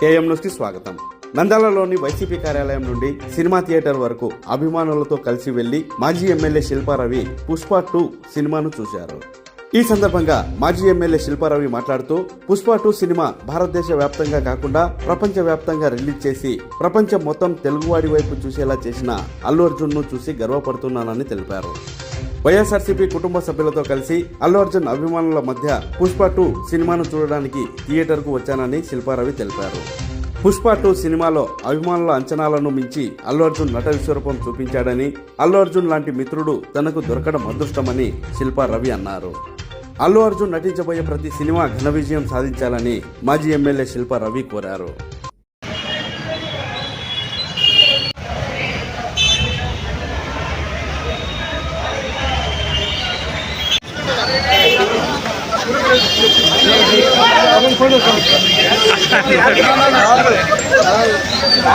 KM news స్వాగతం. నంద్యాలలోని YCP కార్యాలయం నుండి సినిమా థియేటర్ వరకు అభిమానులతో కలిసి వెళ్ళి మాజీ ఎమ్మెల్యే శిల్పారవి పుష్ప టూ సినిమాను చూశారు. ఈ సందర్భంగా మాజీ ఎమ్మెల్యే శిల్పారవి మాట్లాడుతూ పుష్ప టూ సినిమా భారతదేశ వ్యాప్తంగా కాకుండా ప్రపంచ వ్యాప్తంగా రిలీజ్ చేసి ప్రపంచం మొత్తం తెలుగువాడి వైపు చూసేలా చేసిన అల్లు అర్జున్ను చూసి గర్వపడుతున్నానని తెలిపారు. వైఎస్ఆర్సీపీ కుటుంబ సభ్యులతో కలిసి అల్లు అర్జున్ అభిమానుల మధ్య పుష్ప టూ సినిమాను చూడడానికి థియేటర్కు వచ్చానని శిల్పారవి తెలిపారు. పుష్ప టూ సినిమాలో అభిమానుల అంచనాలను మించి అల్లు అర్జున్ నట విశ్వరూపం చూపించాడని అల్లు అర్జున్ లాంటి మిత్రుడు తనకు దొరకడం అదృష్టమని శిల్పారవి అన్నారు. అల్లు అర్జున్ నటించబోయే ప్రతి సినిమా ఘన విజయం సాధించాలని మాజీ ఎమ్మెల్యే శిల్పా రవి కోరారు.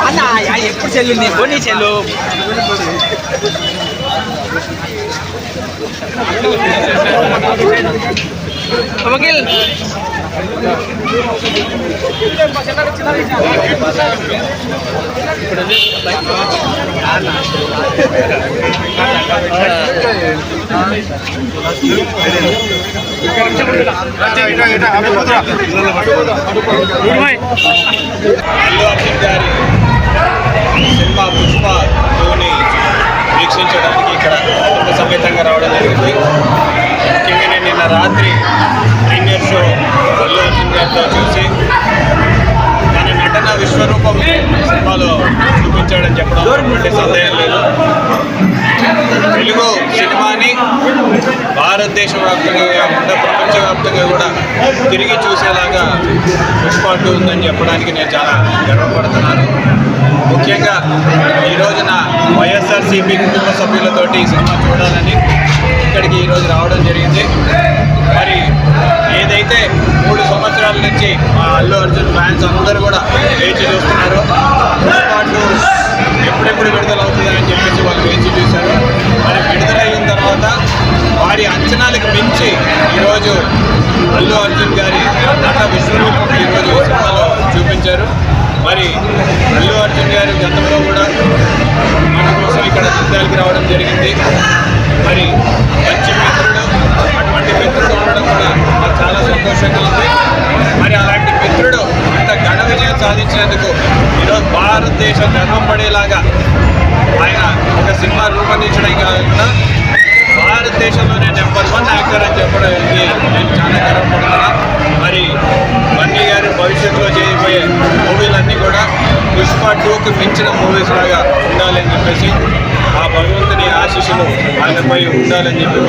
అన్న ఆ ఎప్పుడు చెల్లుంది పోనీ చెల్లు. వకీల్. ఇప్పుడు సినిమా పుష్ప టూని వీక్షించడానికి ఇక్కడ కుటుంబ సమేతంగా రావడం జరిగింది ముఖ్యంగా నేను నిన్న రాత్రి ప్రీమియర్ షో అల్లు అర్జున్ చూసి తన నటన విశ్వరూపం సినిమాలో చూపించాడని చెప్పడం సందేహం లేదు తెలుగు భారతదేశ వ్యాప్తంగా కాకుండా ప్రపంచవ్యాప్తంగా కూడా తిరిగి చూసేలాగా పుష్పాటు ఉందని చెప్పడానికి నేను చాలా గర్వపడుతున్నాను. ముఖ్యంగా ఈ రోజున వైఎస్ఆర్సీపీ కుటుంబ సభ్యులతోటి ఈ సినిమా చూడాలని ఇక్కడికి ఈరోజు రావడం జరిగింది. మరి ఏదైతే మూడు సంవత్సరాల నుంచి మా అల్లు అర్జున్ ఫ్యాన్స్ అందరూ కూడా వేచి చూస్తున్నారు పుష్పాటు ఎప్పుడెప్పుడు విడుదల అవుతుందని చెప్పేసి వాళ్ళు వేచి చూశారు. కోసం రావడం జరిగింది. మరి మంచి మిత్రుడు అటువంటి మిత్రుడు ఉండడం కూడా నాకు చాలా సంతోషంగా ఉంది. మరి అలాంటి మిత్రుడు ఇంత ఘన విజయం సాధించినందుకు ఈరోజు భారతదేశం గర్వపడేలాగా ఆయన ఒక సినిమా రూపొందించడం కాకుండా భారతదేశంలోనే నెంబర్ వన్ యాక్టర్ అని చెప్పడం నేను చాలా గర్వపడుతున్నా మరి బన్నీ గారు భవిష్యత్తులో చేయబోయే మూవీలన్నీ కూడా పుష్ప టూకి మించిన మూవీస్ లాగా ఉండాలని చెప్పేసి భగవంతుని ఆశీస్సులు ఆయనపై ఉండాలని చెప్పి